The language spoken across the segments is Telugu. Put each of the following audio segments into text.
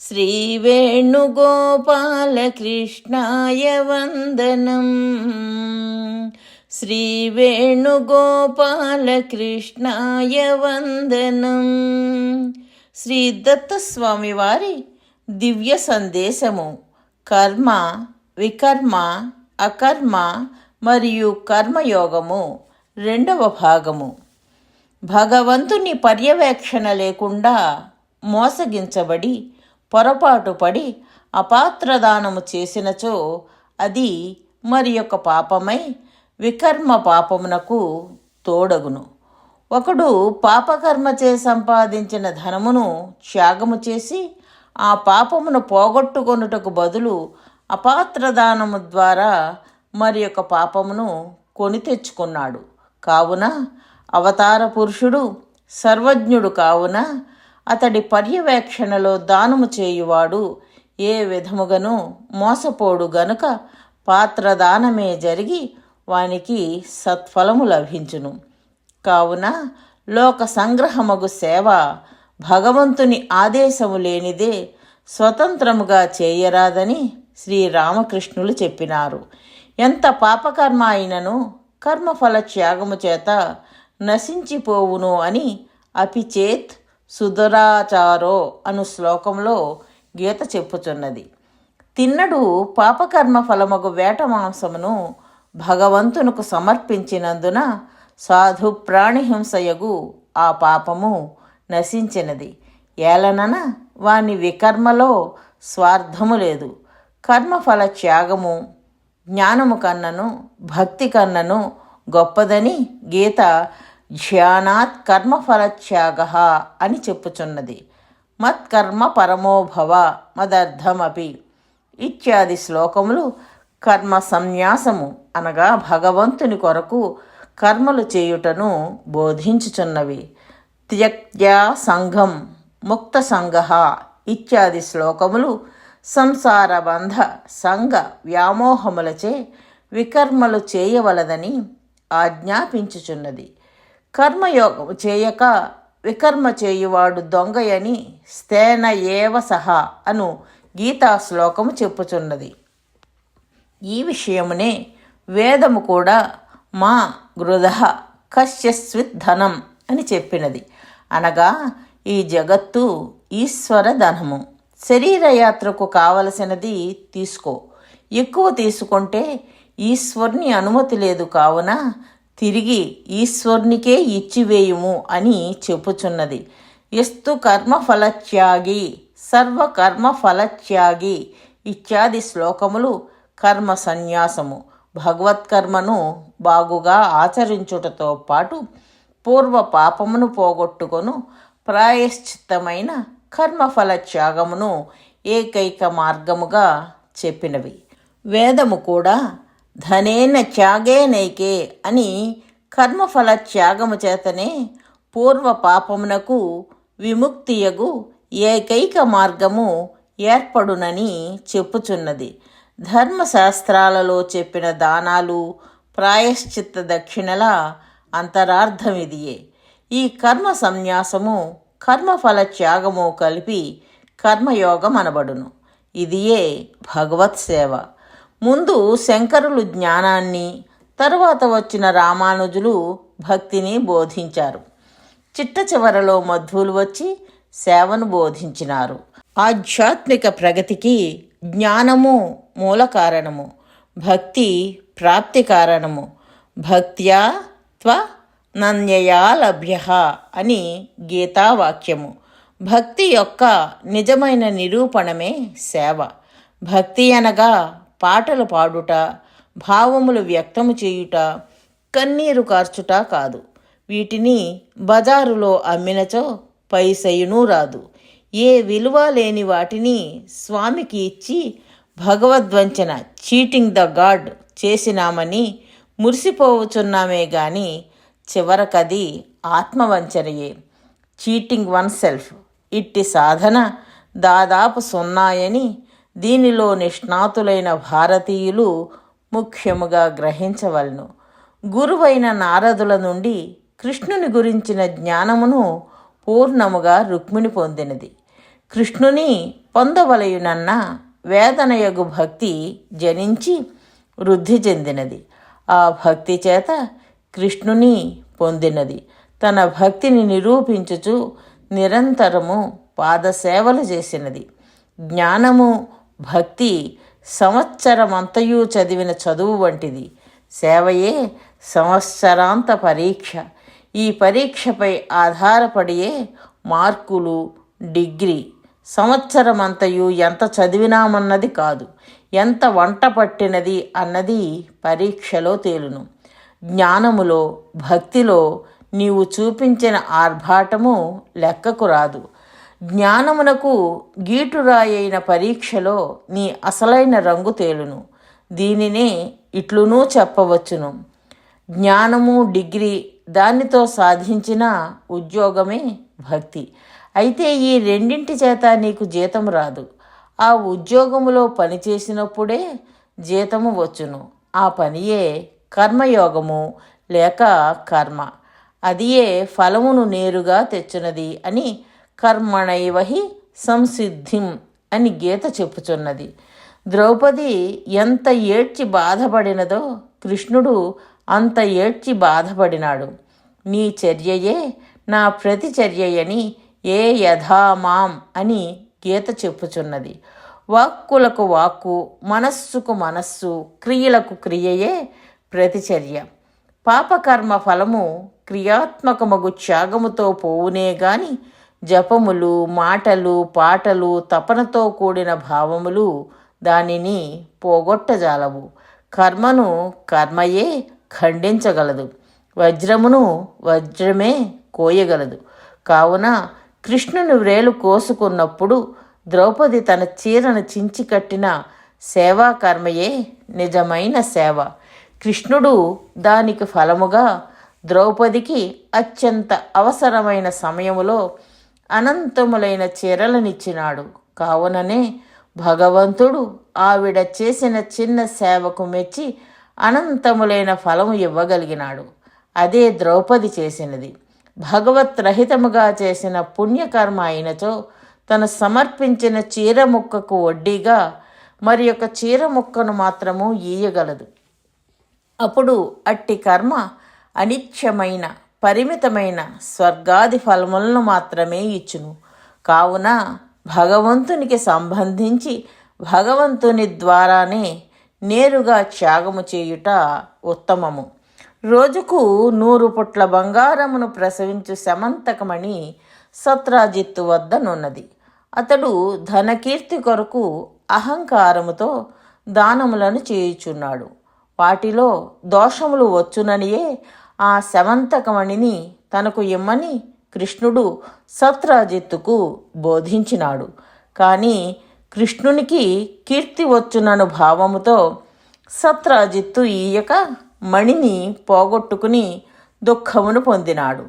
श्रीवेणुगोपालकृष्णाय वन्दनम् శ్రీవేణుగోపాలకృష్ణాయ వందనం శ్రీ దత్తస్వామి వారి దివ్య సందేశము కర్మ వికర్మ అకర్మ మరియు కర్మయోగము రెండవ భాగము భగవంతుని పర్యవేక్షణ లేకుండా మోసగించబడి పొరపాటు పడి అపాత్రదానము చేసినచో అది మరి యొక్క పాపమై వికర్మ పాపమునకు తోడగును. ఒకడు పాపకర్మ చే సంపాదించిన ధనమును త్యాగము చేసి ఆ పాపమును పోగొట్టుకొనుటకు బదులు అపాత్రదానము ద్వారా మరి యొక్క పాపమును కొని తెచ్చుకున్నాడు. కావున అవతార పురుషుడు సర్వజ్ఞుడు కావున అతడి పర్యవేక్షణలో దానము చేయువాడు ఏ విధముగను మోసపోడు గనుక పాత్రదానమే జరిగి వానికి సత్ఫలము లభించును. కావున లోక సంగ్రహమగు సేవ భగవంతుని ఆదేశము లేనిదే స్వతంత్రముగా చేయరాదని శ్రీరామకృష్ణులు చెప్పినారు. ఎంత పాపకర్మ అయినను కర్మఫల త్యాగము చేత నశించిపోవును అని అపిచేత్ సుధరాచారో అను శ్లోకంలో గీత చెప్పుచున్నది. తిన్నడు పాపకర్మ ఫలమగు వేట మాంసమును భగవంతునకు సమర్పించినందున సాధు ప్రాణిహింసయగు ఆ పాపము నశించినది. ఏలనన వాని వికర్మలో స్వార్థము లేదు. కర్మఫల త్యాగము జ్ఞానము కన్నను భక్తి కన్నను గొప్పదని గీత ధ్యానాత్ కర్మఫలత్యాగ అని చెప్పుచున్నది. మత్కర్మ పరమోభవ మదర్థమపి. ఇత్యాది శ్లోకములు కర్మ సంన్యాసము అనగా భగవంతుని కొరకు కర్మలు చేయుటను బోధించుచున్నవి. త్యక్త్యా సంఘం ముక్త సంఘ ఇత్యాది శ్లోకములు సంసార బంధ సంఘ వ్యామోహములచే వికర్మలు చేయవలదని ఆజ్ఞాపించుచున్నది. కర్మయోగము చేయక వికర్మ చేయువాడు దొంగయని స్థేన ఏవ సహా అను గీతా శ్లోకము చెప్పుచున్నది. ఈ విషయమునే వేదము కూడా మా గృధ కశ్యస్విద్ధనం అని చెప్పినది. అనగా ఈ జగత్తు ఈశ్వర ధనము. శరీరయాత్రకు కావలసినది తీసుకో. ఎక్కువ తీసుకుంటే ఈశ్వర్ని అనుమతి లేదు కావున తిరిగి ఈశ్వర్నికే ఇచ్చివేయుము అని చెప్పుచున్నది. ఎస్తు కర్మఫలత్యాగి సర్వకర్మఫలత్యాగి ఇత్యాది శ్లోకములు కర్మ సన్యాసము. భగవత్కర్మను బాగుగా ఆచరించుటతో పాటు పూర్వ పాపమును పోగొట్టుకొను ప్రాయశ్చిత్తమైన కర్మఫల త్యాగమును ఏకైక మార్గముగా చెప్పినవి. వేదము కూడా ధనేన త్యాగే నైకే అని కర్మఫల త్యాగము చేతనే పూర్వ పాపమునకు విముక్తియగు ఏకైక మార్గము ఏర్పడునని చెప్పుచున్నది. ధర్మశాస్త్రాలలో చెప్పిన దానాలు ప్రాయశ్చిత్త దక్షిణల అంతరార్థమిదియే. ఈ కర్మ సంన్యాసము కర్మఫల త్యాగము కలిపి కర్మయోగం అనబడును ఇదియే భగవత్ సేవ. ముందు శంకరులు జ్ఞానాన్ని తరువాత వచ్చిన రామానుజులు భక్తిని బోధించారు. చిట్ట చివరలో మధ్వులు వచ్చి సేవను బోధించినారు. ఆధ్యాత్మిక ప్రగతికి జ్ఞానము మూల కారణము భక్తి ప్రాప్తి కారణము. భక్త్యా త్వ నన్యయా లభ్య అని గీతావాక్యము. భక్తి యొక్క నిజమైన నిరూపణమే సేవ. భక్తి అనగా పాటలు పాడుట భావములు వ్యక్తము చేయుట కన్నీరు కార్చుట కాదు. వీటిని బజారులో అమ్మినచో పైసయునూ రాదు. ఏ విలువ లేని వాటిని స్వామికి ఇచ్చి భగవద్వంచన చీటింగ్ ద గాడ్ చేసినామని మురిసిపోవచున్నామే గాని చివరకది ఆత్మవంచనయే. చీటింగ్ వన్ సెల్ఫ్ ఇట్టి సాధన దాదాపు సున్నాయని దీనిలో నిష్ణాతులైన భారతీయులు ముఖ్యముగా గ్రహించవలను. గురువైన నారదుల నుండి కృష్ణుని గురించిన జ్ఞానమును పూర్ణముగా రుక్మిణి పొందినది. కృష్ణుని పొందవలయునన్న వేదనయగు భక్తి జనించి వృద్ధి చెందినది. ఆ భక్తి చేత కృష్ణుని పొందినది. తన భక్తిని నిరూపించుచు నిరంతరము పాదసేవలు చేసినది. జ్ఞానము భక్తి సంవత్సరమంతయు చదివిన చదువు వంటిది. సేవయే సంవత్సరాంత పరీక్ష. ఈ పరీక్షపై ఆధారపడియే మార్కులు డిగ్రీ. సంవత్సరమంతయు ఎంత చదివినామన్నది కాదు. ఎంత వంట పట్టినది అన్నది పరీక్షలో తేలును. జ్ఞానములో భక్తిలో నీవు చూపించిన ఆర్భాటము లెక్కకు రాదు. జ్ఞానమునకు గీటురాయైన పరీక్షలో నీ అసలైన రంగు తేలును. దీనినే ఇట్లునూ చెప్పవచ్చును. జ్ఞానము డిగ్రీ దానితో సాధించిన ఉద్యోగమే భక్తి. అయితే ఈ రెండింటి చేత నీకు జీతం రాదు. ఆ ఉద్యోగములో పనిచేసినప్పుడే జీతము వచ్చును. ఆ పనియే కర్మయోగము లేక కర్మ. అదియే ఫలమును నేరుగా తెచ్చునది అని కర్మణైవహి సంసిద్ధిం అని గీత చెప్పుచున్నది. ద్రౌపది ఎంత ఏడ్చి బాధపడినదో కృష్ణుడు అంత ఏడ్చి బాధపడినాడు. నీ చర్యయే నా ప్రతిచర్యయని ఏ యథామాం అని గీత చెప్పుచున్నది. వాక్కులకు వాక్కు మనస్సుకు మనస్సు క్రియలకు క్రియయే ప్రతిచర్య. పాపకర్మ ఫలము క్రియాత్మకమగు త్యాగముతో పోవునే గాని జపములు మాటలు పాటలు తపనతో కూడిన భావములు దానిని పోగొట్టజాలవు. కర్మను కర్మయే ఖండించగలదు. వజ్రమును వజ్రమే కోయగలదు. కావున కృష్ణుని వ్రేలు కోసుకున్నప్పుడు ద్రౌపది తన చీరను చించి కట్టిన సేవా కర్మయే నిజమైన సేవ. కృష్ణుడు దానికి ఫలముగా ద్రౌపదికి అత్యంత అవసరమైన సమయములో అనంతములైన చీరలనిచ్చినాడు. కావుననే భగవంతుడు ఆవిడ చేసిన చిన్న సేవకు మెచ్చి అనంతములైన ఫలము ఇవ్వగలిగినాడు. అదే ద్రౌపది చేసినది. భగవత్ రహితముగా చేసిన పుణ్యకర్మ అయినచో తను సమర్పించిన చీర ముక్కకు వడ్డీగా మరి యొక్క చీర ముక్కను మాత్రము ఈయగలదు. అప్పుడు అట్టి కర్మ అనిత్యమైన పరిమితమైన స్వర్గాది ఫలములను మాత్రమే ఇచ్చును. కావున భగవంతునికి సంబంధించి భగవంతుని ద్వారానే నేరుగా త్యాగము చేయుట ఉత్తమము. రోజుకు నూరు పుట్ల బంగారమును ప్రసవించు శమంతకమణి సత్రాజిత్తు వద్దనున్నది అతడు ధనకీర్తి కొరకు అహంకారముతో దానములను చేయుచున్నాడు. వాటిలో దోషములు వచ్చుననియే ఆ శవంతకమణిని తనకు ఇమ్మని కృష్ణుడు సత్రాజిత్తుకు బోధించినాడు. కానీ కృష్ణునికి కీర్తి వచ్చునను భావముతో సత్రాజిత్తు ఈయక మణిని పోగొట్టుకుని దుఃఖమును పొందినాడు.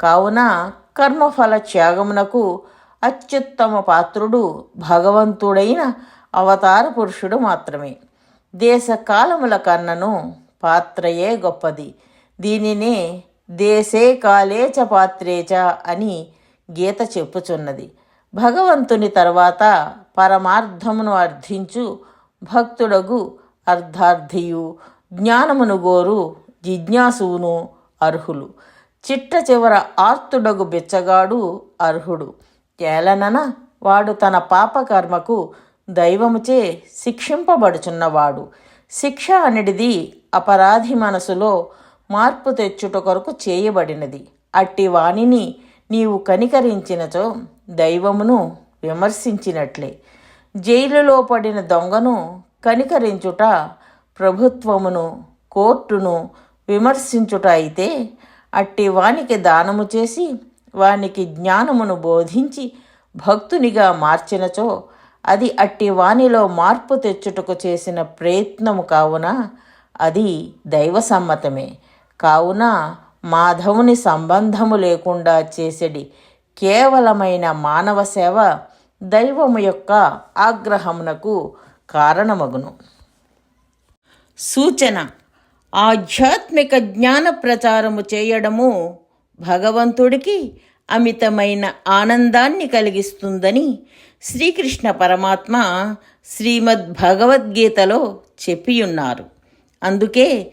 కావున కర్మఫల త్యాగమునకు అత్యుత్తమ పాత్రుడు భగవంతుడైన అవతార పురుషుడు మాత్రమే. దేశకాలముల కన్నను పాత్రయే గొప్పది. దీనినే దేశే కాలేచ పాత్రేచ అని గీత చెప్పుచున్నది. భగవంతుని తర్వాత పరమార్థమును అర్థించు భక్తుడగు అర్ధార్థియు. జ్ఞానమును గోరు జిజ్ఞాసువును అర్హులు. చిట్ట చివర ఆర్తుడగు బిచ్చగాడు అర్హుడు. కేలనన వాడు తన పాపకర్మకు దైవముచే శిక్షింపబడుచున్నవాడు. శిక్ష అనేది అపరాధి మనసులో మార్పు తెచ్చుట కొరకు చేయబడినది. అట్టి వాణిని నీవు కనికరించినచో దైవమును విమర్శించినట్లే. జైలులో పడిన దొంగను కనికరించుట ప్రభుత్వమును కోర్టును విమర్శించుట అయితే అట్టి వానికి దానము చేసి వానికి జ్ఞానమును బోధించి భక్తునిగా మార్చినచో అది అట్టి వానిలో మార్పు తెచ్చుటకు చేసిన ప్రయత్నము కావున అది దైవసమ్మతమే. కావున మాధవుని సంబంధము లేకుండా చేసేది కేవలమైన మానవ సేవ దైవము యొక్క ఆగ్రహమునకు కారణమగును. సూచన. ఆధ్యాత్మిక జ్ఞాన ప్రచారము చేయడము భగవంతుడికి అమితమైన ఆనందాన్ని కలిగిస్తుందని శ్రీకృష్ణ పరమాత్మ శ్రీమద్ భగవద్గీతలో చెప్పియున్నారు. అందుకే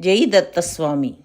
జై దత్తస్వామి.